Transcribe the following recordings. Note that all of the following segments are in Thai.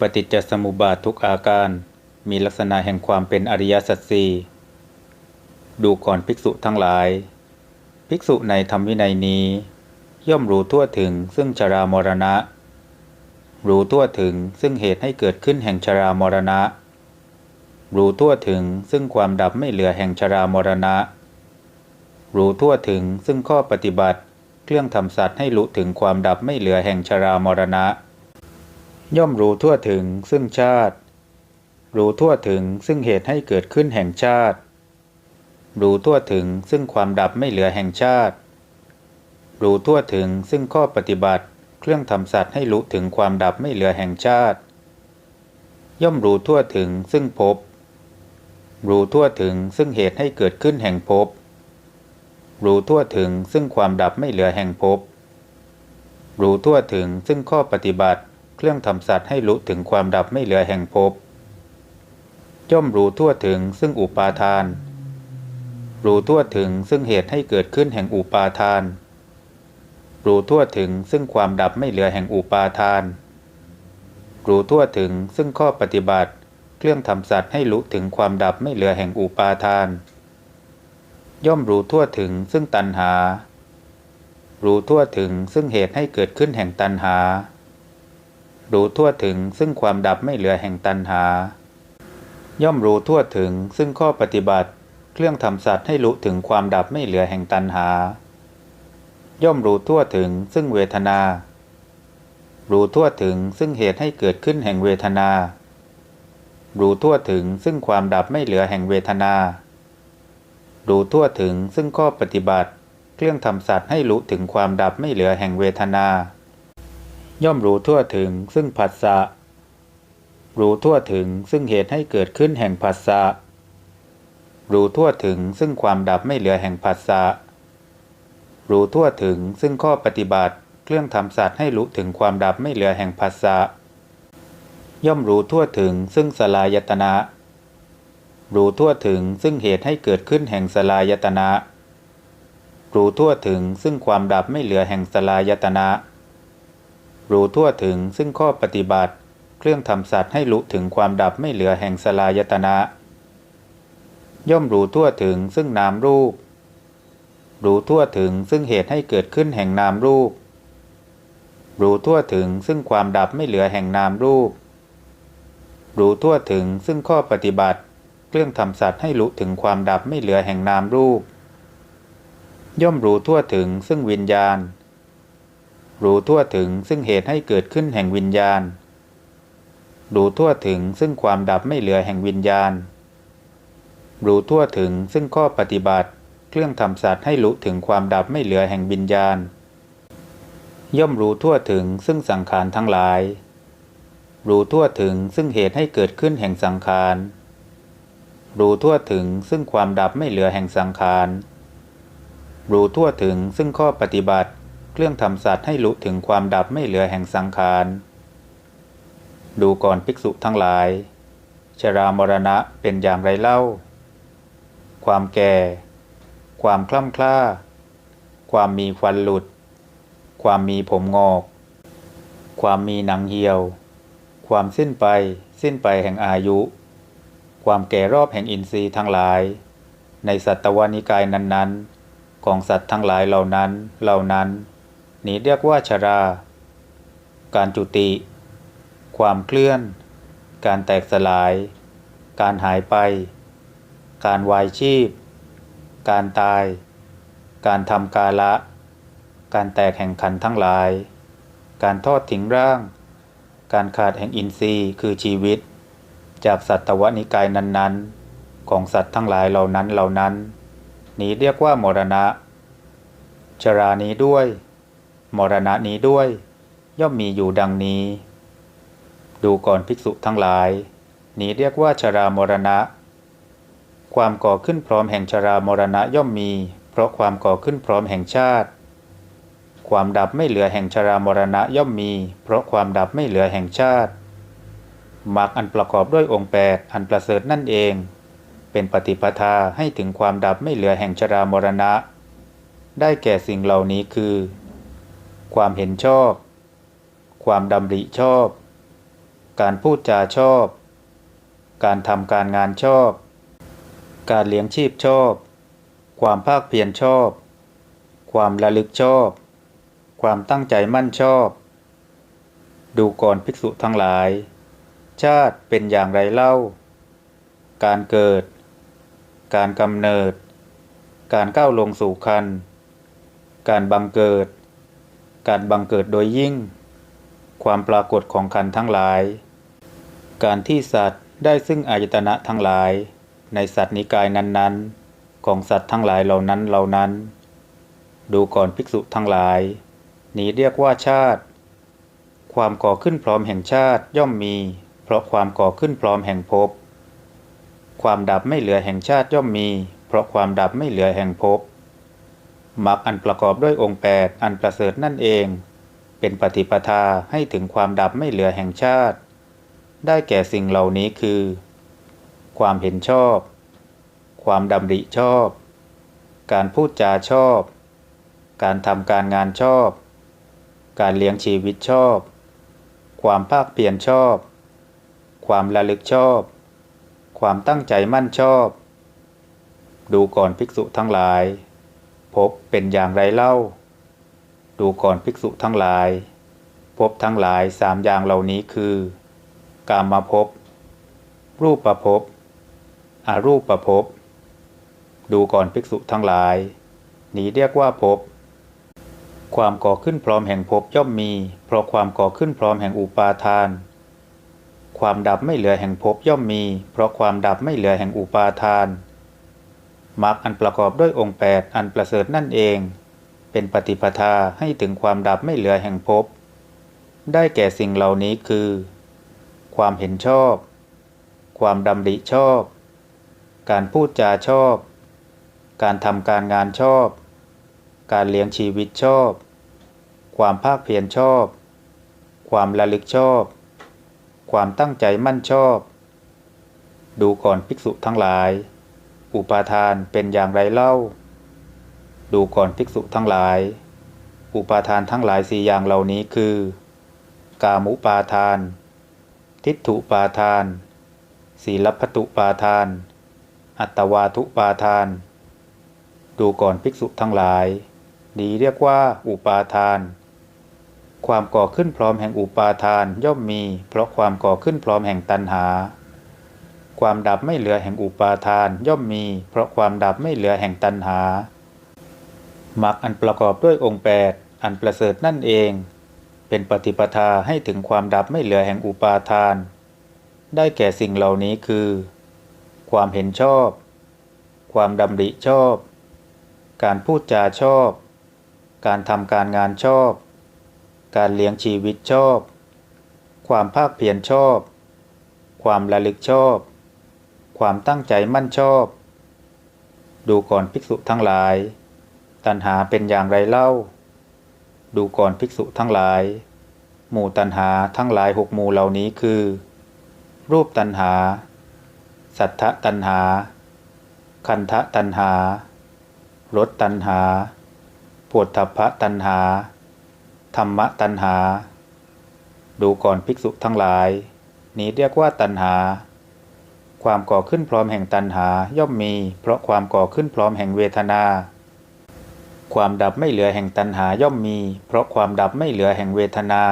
ปฏิจจสมุปบาททุกอาการ มีลักษณะแห่งความเป็นอริยสัจสี่ดูก่อนภิกษุทั้งหลาย ภิกษุในธรรมวินัยนี้ ย่อมรู้ทั่วถึงซึ่งชรามรณะ รู้ทั่วถึงซึ่งเหตุให้เกิดขึ้นแห่งชรามรณะ รู้ทั่วถึงซึ่งความดับไม่เหลือแห่งชรามรณะ รู้ทั่วถึงซึ่งข้อปฏิบัติ เครื่องทำสัตว์ให้รู้ถึงความดับไม่เหลือแห่งชรามรณะ ย่อมรู้ทั่วถึงซึ่งชาติ รู้ทั่วถึงซึ่งเหตุให้เกิดขึ้นแห่งชาติ รู้ทั่วถึงซึ่งความดับไม่เหลือแห่งชาติ รู้ทั่วถึงซึ่งข้อปฏิบัติ เครื่องทำสัตว์ให้รู้ถึงความดับไม่เหลือแห่งชาติ ย่อมรู้ทั่วถึงซึ่งภพรู้ทั่วถึงซึ่งเหตุให้เกิดขึ้นแห่งภพรู้ทั่วถึงซึ่งความดับไม่เหลือแห่งภพรู้ทั่วถึงซึ่งข้อปฏิบัติ เครื่องทำสัตว์ให้รู้ถึงความดับไม่เหลือแห่งภพย่อมรู้ทั่วถึงซึ่งอุปาทาน รู้ทั่วถึงซึ่งเหตุให้เกิดขึ้นแห่งอุปาทาน รู้ทั่วถึงซึ่งความดับไม่เหลือแห่งอุปาทาน รู้ทั่วถึงซึ่งข้อปฏิบัติ เครื่องทำสัตว์ให้รู้ถึงความดับไม่เหลือแห่งอุปาทาน ย่อมรู้ทั่วถึงซึ่งตัณหา รู้ทั่วถึงซึ่งเหตุให้เกิดขึ้นแห่งตัณหา รู้ทั่วถึงซึ่งความดับไม่เหลือแห่งตัณหา ย่อมรู้ทั่วถึงซึ่งข้อปฏิบัติ เครื่องทำสัตว์ให้รู้ถึงความดับไม่เหลือแห่งตัณหา ย่อมรู้ทั่วถึงซึ่งเวทนา รู้ทั่วถึงซึ่งเหตุให้เกิดขึ้นแห่งเวทนา รู้ทั่วถึงซึ่งความดับไม่เหลือแห่งเวทนา รู้ทั่วถึงซึ่งข้อปฏิบัติ เครื่องทำสัตว์ให้รู้ถึงความดับไม่เหลือแห่งเวทนา ย่อมรู้ทั่วถึง ซึ่งผัสสะรู้ทั่วถึงซึ่งเหตุให้เกิดขึ้นแห่งผัสสะรู้ทั่วถึงซึ่งความดับไม่เหลือแห่งผัสสะรู้ทั่วถึงซึ่งข้อปฏิบัติเครื่องทำสัตว์ให้รู้ถึงความดับไม่เหลือแห่งผัสสะย่อมรู้ทั่วถึงซึ่งสลายตนะรู้ทั่วถึงซึ่งเหตุให้เกิดขึ้นแห่งสลายตนะรู้ทั่วถึงซึ่งความดับไม่เหลือแห่งสลายตนะ รู้ทั่วถึงซึ่งข้อปฏิบัติ เครื่องทำสัตว์ให้รู้ถึงความดับไม่เหลือแห่งสลายตนะ ย่อมรู้ทั่วถึงซึ่งนามรูป รู้ทั่วถึงซึ่งเหตุให้เกิดขึ้นแห่งนามรูป รู้ทั่วถึงซึ่งความดับไม่เหลือแห่งนามรูป รู้ทั่วถึงซึ่งข้อปฏิบัติ เครื่องทำสัตว์ให้รู้ถึงความดับไม่เหลือแห่งนามรูป ย่อมรู้ทั่วถึงซึ่งวิญญาณ รู้ทั่วถึงซึ่งเหตุให้เกิดขึ้นแห่งวิญญาณ รู้ทั่วถึงซึ่งความดับไม่เหลือแห่งวิญญาณ รู้ทั่วถึงซึ่งข้อปฏิบัติ เครื่องทำสัตว์ให้รู้ถึงความดับไม่เหลือแห่งวิญญาณ ย่อมรู้ทั่วถึงซึ่งสังขารทั้งหลาย รู้ทั่วถึงซึ่งเหตุให้เกิดขึ้นแห่งสังขารรู้ทั่วถึงซึ่งความดับไม่เหลือแห่งสังขาร รู้ทั่วถึงซึ่งข้อปฏิบัติ เครื่องทำสัตว์ให้รู้ถึงความดับไม่เหลือแห่งสังขาร ดูก่อนภิกษุทั้งหลาย ชรามรณะเป็นอย่างไรเล่า ความแก่ ความคล่ำคล้า ความมีฟันหลุด ความมีผมงอก ความมีหนังเหี่ยว ความสิ้นไป สิ้นไปแห่งอายุ ความแก่รอบแห่งอินทรีย์ทั้งหลาย ในสัตวานิกายนั้นๆ ของสัตว์ทั้งหลายเหล่านั้นเหล่านั้น นี้เรียกว่าชรา การจุติ ความเคลื่อน การแตกสลาย การหายไป การวายชีพ การตาย การทำกาละ การแตกแห่งขันทั้งหลาย การทอดทิ้งร่าง การขาดแห่งอินทรีย์คือชีวิต จากสัตวนิกายนั้นๆ ของสัตว์ทั้งหลายเหล่านั้นเหล่านั้น นี้เรียกว่ามรณะ ชรานี้ด้วย มรณะนี้ด้วย ย่อมมีอยู่ดังนี้ ดูก่อนภิกษุทั้งหลาย นี้เรียกว่าชรามรณะ ความก่อขึ้นพร้อมแห่งชรามรณะย่อมมี เพราะความก่อขึ้นพร้อมแห่งชาติ ความดับไม่เหลือแห่งชรามรณะย่อมมี เพราะความดับไม่เหลือแห่งชาติมรรคอันประกอบด้วยองค์แปดอันประเสริฐนั่นเอง เป็นปฏิปทาให้ถึงความดับไม่เหลือแห่งชรามรณะ ได้แก่สิ่งเหล่านี้คือ ความเห็นชอบ ความดำริชอบ การพูดจาชอบ การทำการงานชอบ การเลี้ยงชีพชอบ ความภาคเพียรชอบ ความระลึกชอบ ความตั้งใจมั่นชอบ ดูก่อนภิกษุทั้งหลาย ชาติเป็นอย่างไรเล่า การเกิด การกำเนิด การก้าวลงสู่คัน การบังเกิด การบังเกิดโดยยิ่ง ความปรากฏของขันทั้งหลาย การที่สัตว์ได้ซึ่งอายตนะทั้งหลาย ในสัตว์นิกายนั้นๆ ของสัตว์ทั้งหลายเหล่านั้นเหล่านั้น ดูก่อนภิกษุทั้งหลาย นี้เรียกว่าชาติ ความก่อขึ้นพร้อมแห่งชาติย่อมมี เพราะความก่อขึ้นพร้อมแห่งภพความดับไม่เหลือแห่งชาติย่อมมี เพราะความดับไม่เหลือแห่งภพ มรรคอันประกอบด้วยองค์แปดอันประเสริฐนั่นเอง เป็นปฏิปทาให้ถึงความดับไม่เหลือแห่งชาติ ได้แก่สิ่งเหล่านี้คือ ความเห็นชอบ ความดำริชอบ การพูดจาชอบ การทำการงานชอบ การเลี้ยงชีวิตชอบ ความภาคเพียรชอบ ความระลึกชอบ ความตั้งใจมั่นชอบ ดูก่อนภิกษุทั้งหลาย พบเป็นอย่างไรเล่า ดูก่อนภิกษุทั้งหลาย พบทั้งหลายสามอย่างเหล่านี้คือ กามภพบ รูปประพบอรูปประพบ ดูก่อนภิกษุทั้งหลาย นี้เรียกว่าภพความก่อขึ้นพร้อมแห่งภพย่อมมี เพราะความก่อขึ้นพร้อมแห่งอุปาทาน ความดับไม่เหลือแห่งภพย่อมมี เพราะความดับไม่เหลือแห่งอุปาทาน มรรคอันประกอบด้วยองค์แปดอันประเสริฐนั่นเอง เป็นปฏิปทาให้ถึงความดับไม่เหลือแห่งภพได้แก่สิ่งเหล่านี้คือ ความเห็นชอบ ความดำริชอบ การพูดจาชอบ การทำการงานชอบ การเลี้ยงชีวิตชอบ ความภาคเพียรชอบ ความระลึกชอบ ความตั้งใจมั่นชอบ ดูก่อนภิกษุทั้งหลาย อุปาทานเป็นอย่างไรเล่า ดูก่อนภิกษุทั้งหลาย อุปาทานทั้งหลายสี่อย่างเหล่านี้คือ กามุปาทาน ทิฏฐุปาทาน ศีลพัตุปาทาน อัตวาทุปาทาน ดูก่อนภิกษุทั้งหลาย นี้เรียกว่าอุปาทาน ความก่อขึ้นพร้อมแห่งอุปาทานย่อมมี เพราะความก่อขึ้นพร้อมแห่งตัณหา ความดับไม่เหลือแห่งอุปาทานย่อมมี เพราะความดับไม่เหลือแห่งตัณหามรรคอันประกอบด้วยองค์แปดอันประเสริฐนั่นเอง เป็นปฏิปทาให้ถึงความดับไม่เหลือแห่งอุปาทาน ได้แก่สิ่งเหล่านี้คือ ความเห็นชอบ ความดำริชอบ การพูดจาชอบ การทำการงานชอบ การเลี้ยงชีวิตชอบ ความภาคเพียรชอบ ความระลึกชอบ ความตั้งใจมั่นชอบ ดูก่อนภิกษุทั้งหลาย ตัณหาเป็นอย่างไรเล่า ดูก่อนภิกษุทั้งหลาย หมู่ตัณหาทั้งหลายหกหมู่เหล่านี้คือ รูปตัณหา สัทธตัณหา คันธตัณหารสตัณหาปวดทัพพะตัณหา ธรรมะตัณหา ดูก่อนภิกษุทั้งหลาย นี้เรียกว่าตัณหา ความก่อขึ้นพร้อมแห่งตัณหาย่อมมี เพราะความก่อขึ้นพร้อมแห่งเวทนา ความดับไม่เหลือแห่งตัณหาย่อมมี เพราะความดับไม่เหลือแห่งเวทนา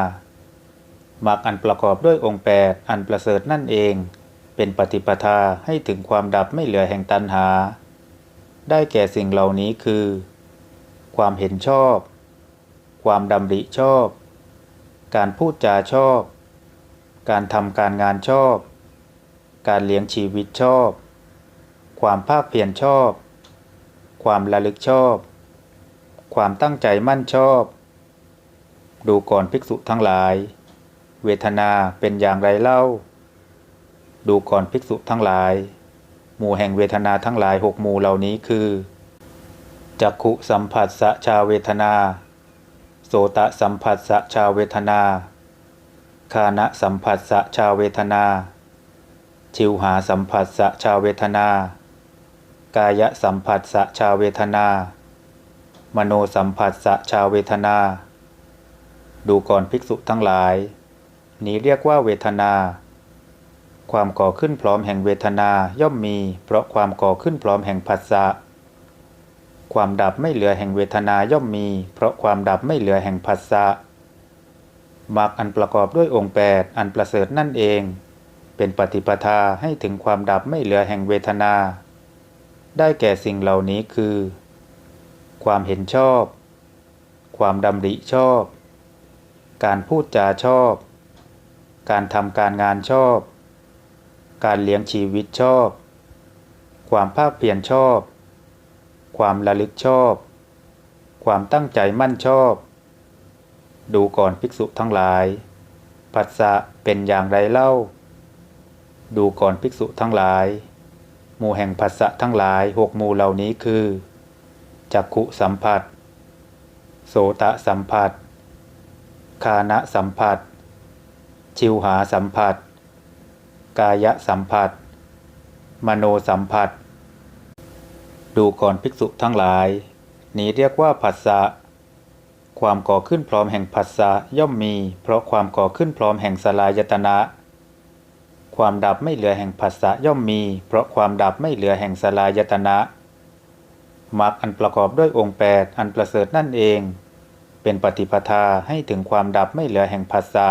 มรรคอันประกอบด้วยองค์แปดอันประเสริฐนั่นเอง เป็นปฏิปทาให้ถึงความดับไม่เหลือแห่งตัณหา ได้แก่สิ่งเหล่านี้คือ ความเห็นชอบ ความดำริชอบ การพูดจาชอบ การทำการงานชอบ การเลี้ยงชีวิตชอบ ความภาคเพียรชอบ ความระลึกชอบ ความตั้งใจมั่นชอบ ดูก่อนภิกษุทั้งหลาย เวทนาเป็นอย่างไรเล่า ดูก่อนภิกษุทั้งหลาย หมู่แห่งเวทนาทั้งหลายหกหมู่เหล่านี้คือจักขุสัมผัสสะชาเวทนา โสตสัมผัสสะชาเวทนา คานะสัมผัสสะชาเวทนา ชิวหาสัมผัสสะชาเวทนา กายสัมผัสสะชาเวทนา มโนสัมผัสสะชาเวทนา ดูก่อนภิกษุทั้งหลาย นี้เรียกว่าเวทนา ความก่อขึ้นพร้อมแห่งเวทนาย่อมมี เพราะความก่อขึ้นพร้อมแห่งผัสสะ ความดับไม่เหลือแห่งเวทนาย่อมมี เพราะความดับไม่เหลือแห่งผัสสะมรรคอันประกอบด้วยองค์แปดอันประเสริฐนั่นเอง เป็นปฏิปทาให้ถึงความดับไม่เหลือแห่งเวทนา ได้แก่สิ่งเหล่านี้คือ ความเห็นชอบ ความดำริชอบ การพูดจาชอบ การทำการงานชอบ การเลี้ยงชีวิตชอบ ความภาคเพียรชอบ ความระลึกชอบ ความตั้งใจมั่นชอบ ดูก่อนภิกษุทั้งหลาย ปัสสะเป็นอย่างไรเล่า ดูก่อนภิกษุทั้งหลาย หมู่แห่งปัสสะทั้งหลายหกหมู่เหล่านี้คือจักขุสัมผัส โสตะสัมผัส คานะสัมผัส ชิวหาสัมผัส กายสัมผัส มโนสัมผัส ดูก่อนภิกษุทั้งหลาย นี้เรียกว่าผัสสะความก่อขึ้นพร้อมแห่งผัสสะย่อมมี เพราะความก่อขึ้นพร้อมแห่งสลายตนะ ความดับไม่เหลือแห่งผัสสะย่อมมี เพราะความดับไม่เหลือแห่งสลายตนะมรรคอันประกอบด้วยองค์แปดอันประเสริฐนั่นเอง เป็นปฏิปทาให้ถึงความดับไม่เหลือแห่งผัสสะ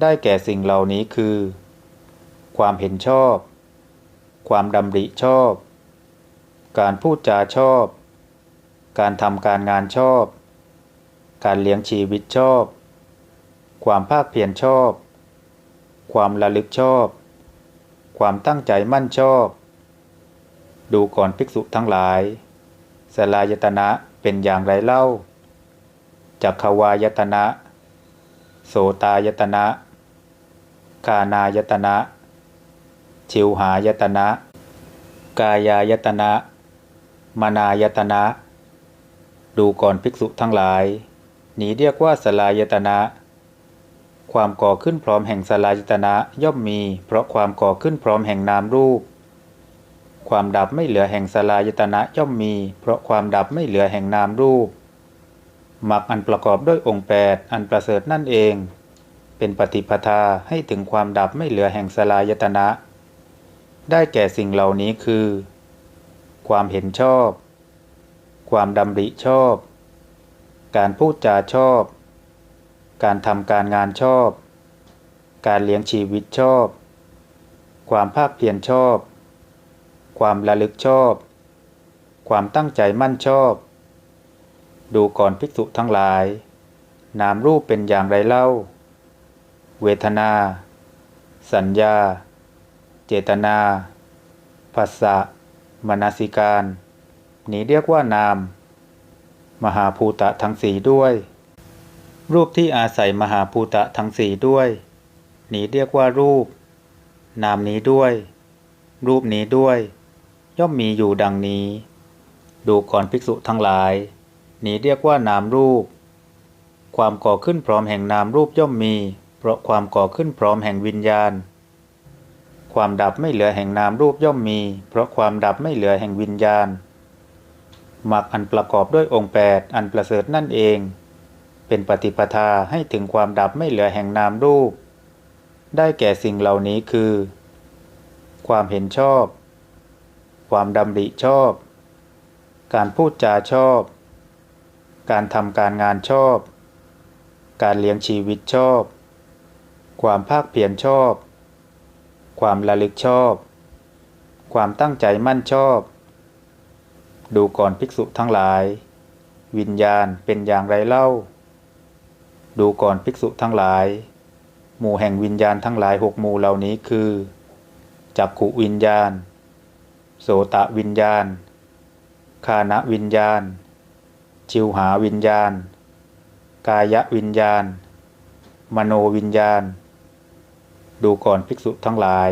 ได้แก่สิ่งเหล่านี้คือ ความเห็นชอบ ความดำริชอบ การพูดจาชอบ การทำการงานชอบ การเลี้ยงชีวิตชอบ ความภาคเพียรชอบ ความระลึกชอบ ความตั้งใจมั่นชอบ ดูก่อนภิกษุทั้งหลาย สลายตนะเป็นอย่างไรเล่า จักขวายตนะ โสตายตนะกานายตนะ ชิวหายตนะ กายายตนะมานายตนะ ดูก่อนภิกษุทั้งหลาย นี้เรียกว่าสลายตนะ ความก่อขึ้นพร้อมแห่งสลายตนะย่อมมี เพราะความก่อขึ้นพร้อมแห่งนามรูป ความดับไม่เหลือแห่งสลายตนะย่อมมี เพราะความดับไม่เหลือแห่งนามรูปมรรคอันประกอบด้วยองค์แปดอันประเสริฐนั่นเอง เป็นปฏิปทาให้ถึงความดับไม่เหลือแห่งสลายตนะ ได้แก่สิ่งเหล่านี้คือ ความเห็นชอบ ความดำริชอบ การพูดจาชอบ การทำการงานชอบ การเลี้ยงชีวิตชอบ ความภาคเพียรชอบ ความระลึกชอบ ความตั้งใจมั่นชอบ ดูก่อนภิกษุทั้งหลาย นามรูปเป็นอย่างไรเล่า เวทนา สัญญา เจตนาภาษะมนสิการ นี้เรียกว่านาม มหาภูตะทั้งสี่ด้วย รูปที่อาศัยมหาภูตะทั้งสี่ด้วย นี้เรียกว่ารูป นามนี้ด้วย รูปนี้ด้วย ย่อมมีอยู่ดังนี้ ดูก่อนภิกษุทั้งหลาย นี้เรียกว่านามรูป ความก่อขึ้นพร้อมแห่งนามรูปย่อมมี เพราะความก่อขึ้นพร้อมแห่งวิญญาณ ความดับไม่เหลือแห่งนามรูปย่อมมี เพราะความดับไม่เหลือแห่งวิญญาณมรรคอันประกอบด้วยองค์แปดอันประเสริฐนั่นเอง เป็นปฏิปทาให้ถึงความดับไม่เหลือแห่งนามรูป ได้แก่สิ่งเหล่านี้คือ ความเห็นชอบ ความดำริชอบ การพูดจาชอบ การทำการงานชอบ การเลี้ยงชีวิตชอบ ความภาคเพียรชอบ ความระลึกชอบ ความตั้งใจมั่นชอบ ดูก่อนภิกษุทั้งหลาย วิญญาณเป็นอย่างไรเล่า ดูก่อนภิกษุทั้งหลาย หมู่แห่งวิญญาณทั้งหลายหกหมู่เหล่านี้คือจักขุวิญญาณ โสตะวิญญาณ คานะวิญญาณ ชิวหาวิญญาณ กายวิญญาณ มโนวิญญาณ ดูก่อนภิกษุทั้งหลาย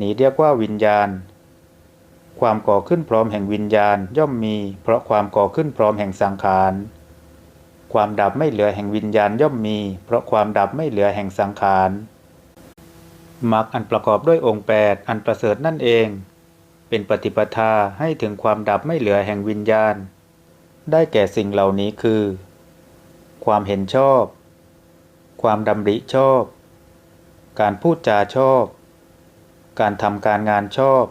นี้เรียกว่าวิญญาณ ความก่อขึ้นพร้อมแห่งวิญญาณย่อมมี เพราะความก่อขึ้นพร้อมแห่งสังขาร ความดับไม่เหลือแห่งวิญญาณย่อมมี เพราะความดับไม่เหลือแห่งสังขารมรรคอันประกอบด้วยองค์แปดอันประเสริฐนั่นเอง เป็นปฏิปทาให้ถึงความดับไม่เหลือแห่งวิญญาณ ได้แก่สิ่งเหล่านี้คือ ความเห็นชอบ ความดำริชอบ การพูดจาชอบ การทำการงานชอบ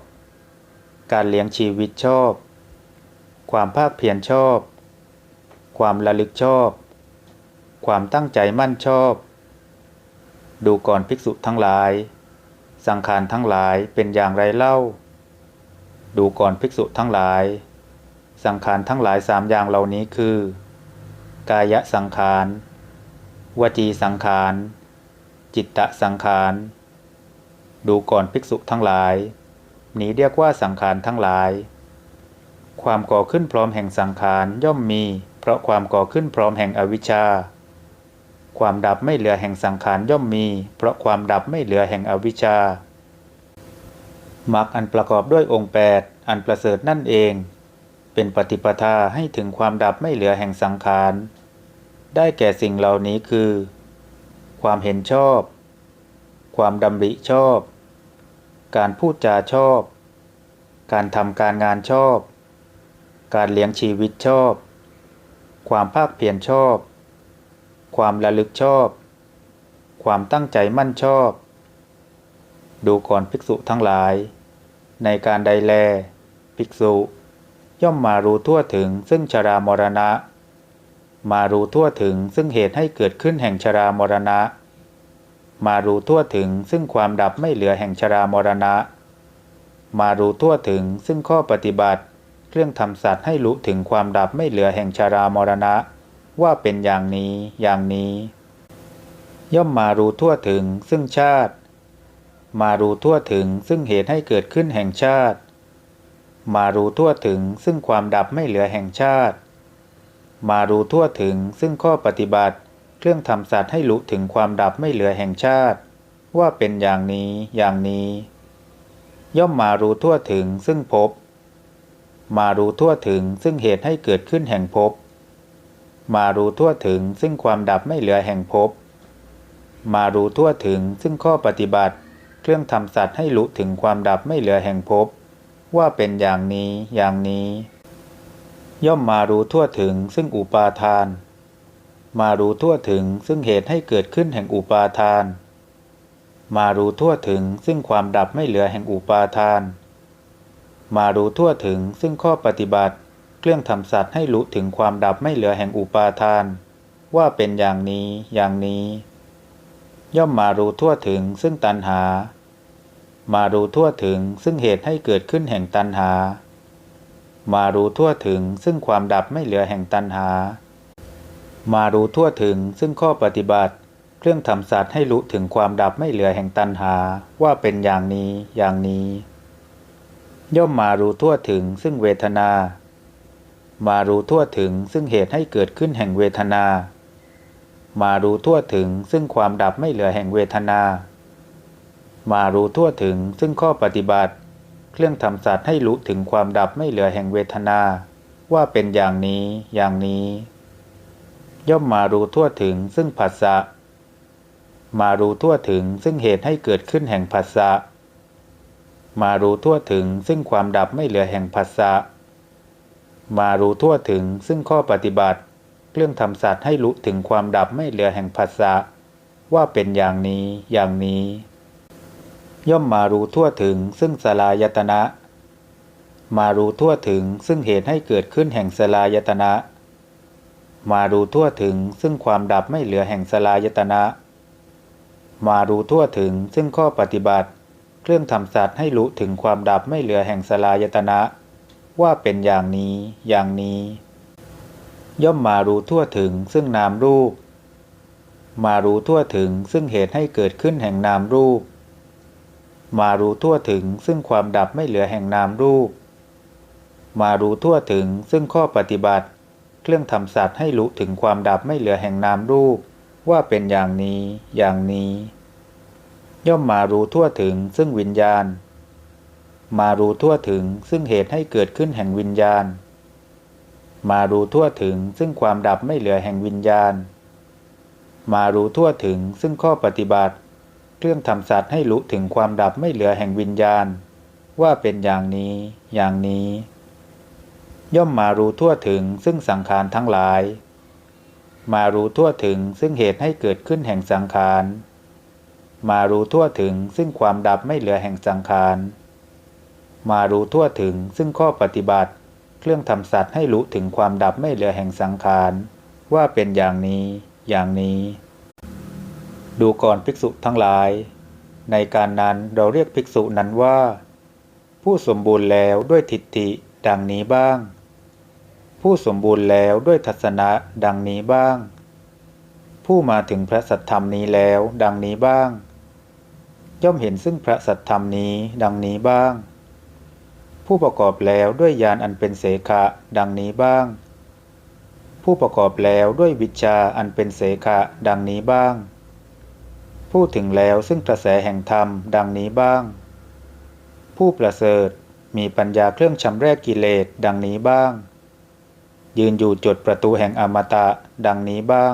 การเลี้ยงชีวิตชอบ ความภาคเพียรชอบ ความระลึกชอบ ความตั้งใจมั่นชอบ ดูก่อนภิกษุทั้งหลาย สังขารทั้งหลายเป็นอย่างไรเล่า ดูก่อนภิกษุทั้งหลาย สังขารทั้งหลายสามอย่างเหล่านี้คือ กายสังขาร วจีสังขาร จิตตสังขาร ดูก่อนภิกษุทั้งหลายนี้เรียกว่าสังขารทั้งหลาย ความก่อขึ้นพร้อมแห่งสังขารย่อมมี ราะความก่อขึ้นพร้อมแห่งอวิชชา ความดับไม่เหลือแห่งสังขารย่อมมี เพราะความดับไม่เหลือแห่งอวิชชามรรคอันประกอบด้วยองค์แปดอันประเสริฐนั่นเอง เป็นปฏิปทาให้ถึงความดับไม่เหลือแห่งสังขาร ได้แก่สิ่งเหล่านี้คือ ความเห็นชอบ ความดำริชอบ การพูดจาชอบ การทำการงานชอบ การเลี้ยงชีวิตชอบ ความภาคเพียรชอบ ความระลึกชอบ ความตั้งใจมั่นชอบ ดูก่อนภิกษุทั้งหลาย ในการใดแล ภิกษุ ย่อมมารู้ทั่วถึงซึ่งชรามรณะ มารู้ทั่วถึงซึ่งเหตุให้เกิดขึ้นแห่งชรามรณะ มารู้ทั่วถึงซึ่งความดับไม่เหลือแห่งชรามรณะ มารู้ทั่วถึงซึ่งข้อปฏิบัติ รื่องทำสัตว์ให้รู้ถึงความดับไม่เหลือแห่งชารามรณะ ว่าเป็นอย่างนี้อย่างนี้ ย่อมมารู้ทั่วถึงซึ่งชาติ มารู้ทั่วถึงซึ่งเหตุให้เกิดขึ้นแห่งชาติ มารู้ทั่วถึงซึ่งความดับไม่เหลือแห่งชาติ มารู้ทั่วถึงซึ่งข้อปฏิบัติ เครื่องทำสัตว์ให้รู้ถึงความดับไม่เหลือแห่งชาติ ว่าเป็นอย่างนี้อย่างนี้ ย่อมมารู้ทั่วถึงซึ่งภพ มารู้ทั่วถึงซึ่งเหตุให้เกิดขึ้นแห่งภพ มารู้ทั่วถึงซึ่งความดับไม่เหลือแห่งภพ มารู้ทั่วถึงซึ่งข้อปฏิบัติ เครื่องทำสัตว์ให้รู้ถึงความดับไม่เหลือแห่งภพ ว่าเป็นอย่างนี้อย่างนี้ ย่อมมารู้ทั่วถึงซึ่งอุปาทาน มารู้ทั่วถึงซึ่งเหตุให้เกิดขึ้นแห่งอุปาทาน มารู้ทั่วถึงซึ่งความดับไม่เหลือแห่งอุปาทาน มารู้ทั่วถึงซึ่งข้อปฏิบัติ เครื่องทำสัตว์ให้รู้ถึงความดับไม่เหลือแห่งอุปาทาน ว่าเป็นอย่างนี้อย่างนี้ ย่อมมารู้ทั่วถึงซึ่งตัณหา มารู้ทั่วถึงซึ่งเหตุให้เกิดขึ้นแห่งตัณหา มารู้ทั่วถึงซึ่งความดับไม่เหลือแห่งตัณหา มารู้ทั่วถึงซึ่งข้อปฏิบัติ เครื่องทำสัตว์ให้รู้ถึงความดับไม่เหลือแห่งตัณหาว่าเป็นอย่างนี้อย่างนี้ ย่อมมารู้ทั่วถึงซึ่งเวทนา มารู้ทั่วถึงซึ่งเหตุให้เกิดขึ้นแห่งเวทนา มารู้ทั่วถึงซึ่งความดับไม่เหลือแห่งเวทนา มารู้ทั่วถึงซึ่งข้อปฏิบัติ เครื่องทำสัตว์ให้รู้ถึงความดับไม่เหลือแห่งเวทนา ว่าเป็นอย่างนี้อย่างนี้ ย่อมมารู้ทั่วถึงซึ่งผัสสะมารู้ทั่วถึงซึ่งเหตุให้เกิดขึ้นแห่งผัสสะ มารู้ทั่วถึงซึ่งความดับไม่เหลือแห่งผัสสะมารู้ทั่วถึงซึ่งข้อปฏิบัติเครื่องทำสัตว์ให้รู้ถึงความดับไม่เหลือแห่งผัสสะว่าเป็นอย่างนี้อย่างนี้ ย่อมมารู้ทั่วถึงซึ่งสลายตนะ มารู้ทั่วถึงซึ่งเหตุให้เกิดขึ้นแห่งสลายตนะ มารู้ทั่วถึงซึ่งความดับไม่เหลือแห่งสลายตนะ มารู้ทั่วถึงซึ่งข้อปฏิบัติ เครื่องทำสัตว์ให้รู้ถึงความดับไม่เหลือแห่งสลายตนะ ว่าเป็นอย่างนี้ อย่างนี้ ย่อมมารู้ทั่วถึงซึ่งนามรูป มารู้ทั่วถึงซึ่งเหตุให้เกิดขึ้นแห่งนามรูป มารู้ทั่วถึงซึ่งความดับไม่เหลือแห่งนามรูป มารู้ทั่วถึงซึ่งข้อปฏิบัติ เครื่องทำสัตว์ให้รู้ถึงความดับไม่เหลือแห่งนามรูป ว่าเป็นอย่างนี้ อย่างนี้ ย่อมมารู้ทั่วถึงซึ่งวิญญาณ มารู้ทั่วถึงซึ่งเหตุให้เกิดขึ้นแห่งวิญญาณ มารู้ทั่วถึงซึ่งความดับไม่เหลือแห่งวิญญาณ มารู้ทั่วถึงซึ่งข้อปฏิบัติ เครื่องทำสัตว์ให้รู้ถึงความดับไม่เหลือแห่งวิญญาณ ว่าเป็นอย่างนี้ อย่างนี้ ย่อมมารู้ทั่วถึงซึ่งสังขารทั้งหลาย มารู้ทั่วถึงซึ่งเหตุให้เกิดขึ้นแห่งสังขาร มารู้ทั่วถึงซึ่งความดับไม่เหลือแห่งสังขาร มารู้ทั่วถึงซึ่งข้อปฏิบัติ เครื่องทำสัตว์ให้รู้ถึงความดับไม่เหลือแห่งสังขาร ว่าเป็นอย่างนี้ อย่างนี้ ดูก่อนภิกษุทั้งหลาย ในการนั้นเราเรียกภิกษุนั้นว่า ผู้สมบูรณ์แล้วด้วยทิฏฐิดังนี้บ้าง ผู้สมบูรณ์แล้วด้วยทัศนะดังนี้บ้าง ผู้มาถึงพระสัทธรรมนี้แล้วดังนี้บ้าง ย่อมเห็นซึ่งพระสัทธรรมนี้ดังนี้บ้าง ผู้ประกอบแล้วด้วยญาณอันเป็นเสขะดังนี้บ้าง ผู้ประกอบแล้วด้วยวิชาอันเป็นเสขะดังนี้บ้าง ผู้ถึงแล้วซึ่งกระแสแห่งธรรมดังนี้บ้าง ผู้ประเสริฐมีปัญญาเครื่องชำแรกกิเลสดังนี้บ้าง ยืนอยู่จุดประตูแห่งอมตะดังนี้บ้าง